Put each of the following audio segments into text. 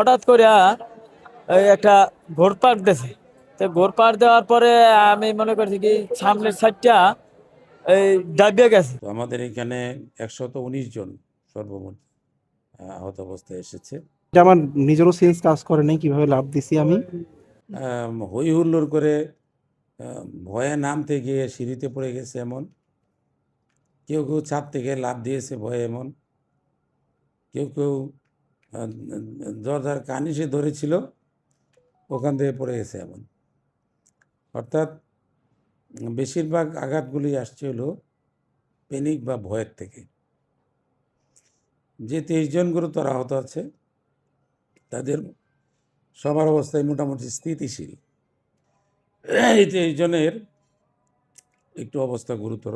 হঠাৎ করে ওই একটা ঘোর পাক দিয়েছে তো ঘোর পাক দেওয়ার পরে আমি মনে করছি কি সামনের সাইডটা এই ডাবিয়ে গেছে। আমাদের এখানে একশত উনিশ জন সর্বমোট আহত অবস্থায় এসেছে। আমার নিজেরও সেন্স কাজ করে নাই কীভাবে লাভ দিছি আমি। হই হুল্লোড় করে ভয়ে নামতে গিয়ে সিঁড়িতে পড়ে গেছে এমন। কেউ কেউ ছাদ থেকে লাভ দিয়েছে ভয়ে এমন। কেউ কেউ দরজার কানি সে ধরেছিল, ওখান থেকে পড়ে গেছে এমন। অর্থাৎ বেশিরভাগ আঘাতগুলি আসছে হলো পেনিক বা ভয়ের থেকে। যে তেইশ জন গুরুতর আহত আছে, তাদের সবার অবস্থায় মোটামুটি স্থিতিশীল। এই তেইশ জনের একটু অবস্থা গুরুতর।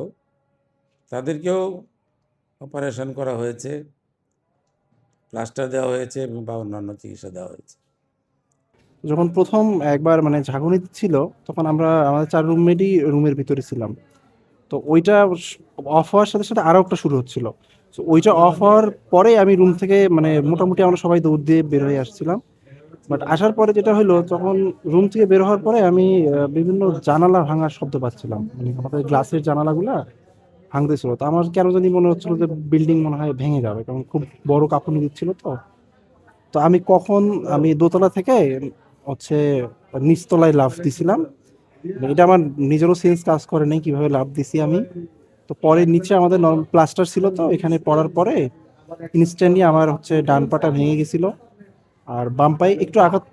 তাদেরকেও অপারেশন করা হয়েছে। প্লাস্টার দেওয়া হয়েছে এবং বা অন্যান্য চিকিৎসা দেওয়া হয়েছে। যখন প্রথম একবার মানে ঝাঁকুনি ছিল তখন আমরা আমাদের চার রুমমেটই রুমের ভিতরে ছিলাম। তো ওইটা অফ হওয়ার সাথে সাথে আরও একটা শুরু হচ্ছিল। তো ওইটা অফ হওয়ার পরে আমি রুম থেকে মানে মোটামুটি আমরা সবাই দৌড় দিয়ে বের হয়ে আসছিলাম। বাট আসার পরে যেটা হলো তখন রুম থেকে বের হওয়ার পরে আমি বিভিন্ন জানালা ভাঙার শব্দ পাচ্ছিলাম। মানে আমাদের গ্লাসের জানালাগুলা ভাঙতেছিল তো আমার কেন জানি মনে হচ্ছিল যে বিল্ডিং মনে হয় ভেঙে যাবে, কারণ খুব বড় কাঁপুনি দিচ্ছিল তো। তো আমি কখন, আমি দোতলা থেকে হচ্ছে নিচতলায় লাফ দিছিলাম। এটা আমার নিজেরও সেন্স কাজ করে নাই কীভাবে লাফ দিছি আমি। তো পরে নিচে আমাদের প্লাস্টার ছিল তো, এখানে পড়ার পরে ইনস্ট্যান্টলি আমার হচ্ছে ডান পাটা ভেঙে গেছিল। আর বাম পায়ে একটু আঘাত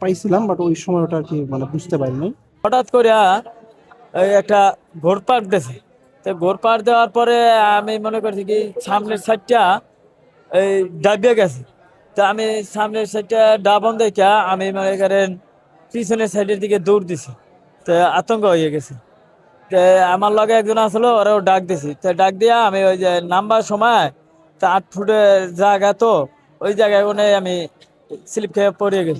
পাইছিলাম বাট ওই সময় ওটা আর কি মানে বুঝতে পারিনি। হঠাৎ করে একটা ঘোর পাক দিয়েছে তো ঘোর পাক দেওয়ার পরে আমি মনে করছি কি, সামনের সাইডটা এই ডাবিয়ে গেছে। তো আমি সামনের সাইডটা ডাবন দেখে আমি মনে করেন পিছনের সাইডের দিকে দৌড় দিছি। তো আতঙ্ক হয়ে গেছে। তো আমার লগে একজন আসলো, ওরাও ডাক দিছি। তো ডাক দিয়া আমি ওই যে নাম্বার সময় তা আট ফুটের জায়গা তো, ওই জায়গায় ওনে আমি স্লিপ খেয়ে পড়ে গেছি।